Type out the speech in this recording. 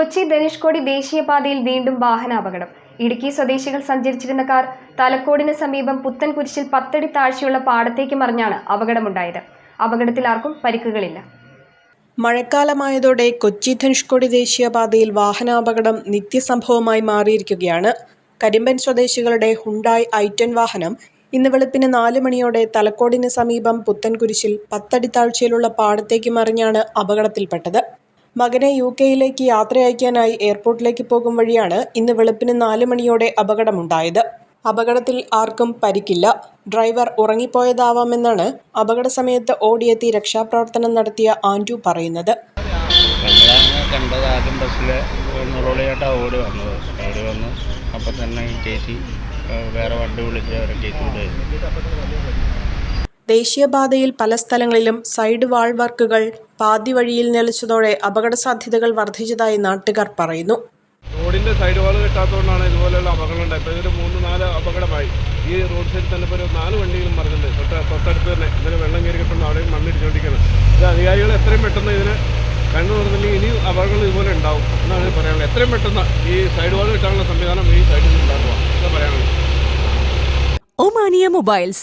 കൊച്ചി ധനുഷ്കോടി ദേശീയപാതയിൽ വീണ്ടും വാഹനാപകടം. ഇടുക്കി സ്വദേശികൾ സഞ്ചരിച്ചിരുന്ന കാർ തലക്കോടിന് സമീപം പുത്തൻകുരിശിൽ പത്തടി താഴ്ചയുള്ള പാടത്തേക്ക് മറിഞ്ഞാണ് അപകടമുണ്ടായത്. അപകടത്തിൽ ആർക്കും പരിക്കുകളില്ല. മഴക്കാലമായതോടെ കൊച്ചി ധനുഷ്കോടി ദേശീയപാതയിൽ വാഹനാപകടം നിത്യസംഭവമായി മാറിയിരിക്കുകയാണ്. കരിമ്പൻ സ്വദേശികളുടെ ഹുണ്ടായ് ഐറ്റൻ വാഹനം ഇന്ന് വെളുപ്പിന് നാല് മണിയോടെ തലക്കോടിന് സമീപം പുത്തൻകുരിശിൽ പത്തടി താഴ്ചയിലുള്ള പാടത്തേക്ക് മറിഞ്ഞാണ് അപകടത്തിൽപ്പെട്ടത്. മകനെ യു കെയിലേക്ക് യാത്രയയക്കാനായി എയർപോർട്ടിലേക്ക് പോകും വഴിയാണ് ഇന്ന് വെളുപ്പിന് നാല് മണിയോടെ അപകടമുണ്ടായത്. അപകടത്തിൽ ആർക്കും പരിക്കില്ല. ഡ്രൈവർ ഉറങ്ങിപ്പോയതാവാമെന്നാണ് അപകട സമയത്ത് ഓടിയെത്തി രക്ഷാപ്രവർത്തനം നടത്തിയ ആൻഡു പറയുന്നത്. കണ്ടത് ബസ്സിൽ മുറോളിയായിട്ടാണ് ഓടി ഓടി തന്നെ കയറ്റി വേറെ വണ്ടി വിളിച്ച് അവരെ കയറ്റി ദേശീയപാതയിൽ പല സ്ഥലങ്ങളിലും സൈഡ് വാൾ വർക്കുകൾ പാതി വഴിയിൽ നിലച്ചതോടെ അപകട സാധ്യതകൾ വർദ്ധിച്ചതായി നാട്ടുകാർ പറയുന്നു. റോഡിന്റെ സൈഡ് വാൾ കിട്ടാത്തതുകൊണ്ടാണ് ഇതുപോലെയുള്ള അപകടം ഉണ്ടായത് ഇപ്പോൾ ഇതൊരു മൂന്ന് നാല് അപകടമായി. ഈ റോഡ് സൈഡിൽ തന്നെ ഇപ്പോൾ ഒരു നാല് വണ്ടികളും മറിഞ്ഞിട്ടുണ്ട്. തൊട്ട് തൊട്ടടുത്ത് തന്നെ ഇതിന് വെള്ളം കയറി കിട്ടുന്ന അവിടെയും മണ്ണിടിച്ചുകൊണ്ടിരിക്കുന്നത് ഇത് അധികാരികൾ എത്രയും പെട്ടെന്ന് ഇതിന് കണ്ണു തുറന്നില്ലെങ്കിൽ ഇനി അപകടങ്ങൾ ഇതുപോലെ ഉണ്ടാവും എന്നാണ് പറയാനുള്ളത്. എത്രയും പെട്ടെന്ന് ഈ സൈഡ് വാൾ കിട്ടാനുള്ള സംവിധാനം ഈ സൈഡിൽ നിന്ന് ഉണ്ടാക്കുക. എന്നാണ് പറയാനുള്ളത്. Omania mobiles